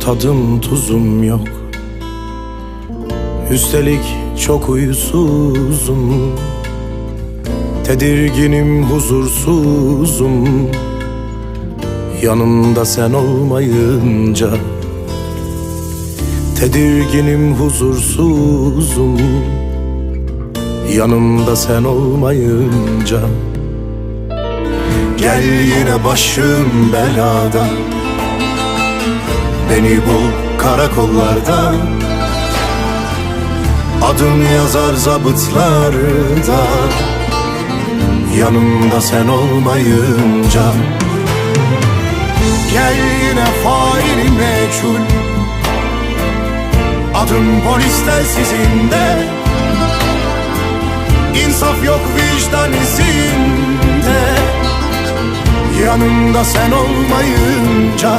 tadım tuzum yok. Üstelik çok uyusuzum Tedirginim huzursuzum. Yanımda sen olmayınca Tedirginim huzursuzum. Yanımda sen olmayınca Gel yine başım belada Beni bul karakollarda Adım yazar zabıtlarda. Yanımda sen olmayınca. Gel yine faili meçhul. Adım polis telsizinde İnsaf yok vicdan izinde. Yanımda sen olmayınca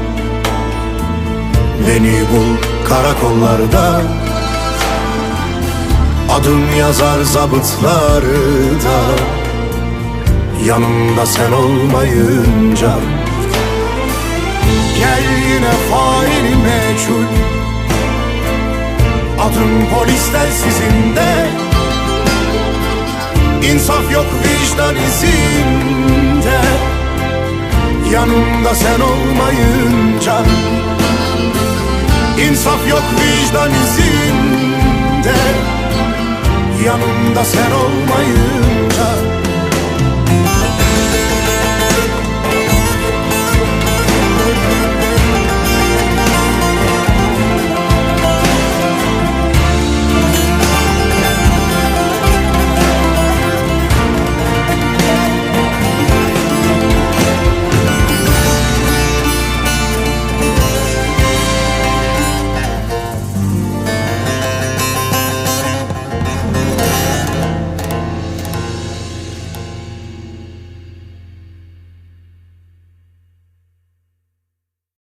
Beni bul karakollarda. Adım yazar zabıtlarda. Yanımda sen olmayınca. Gel yine faili meçhul. Adım polis telsizinde İnsaf yok vicdan izinde. Yanımda sen olmayınca İnsaf yok vicdan izinde. Yanımda sen olmayınca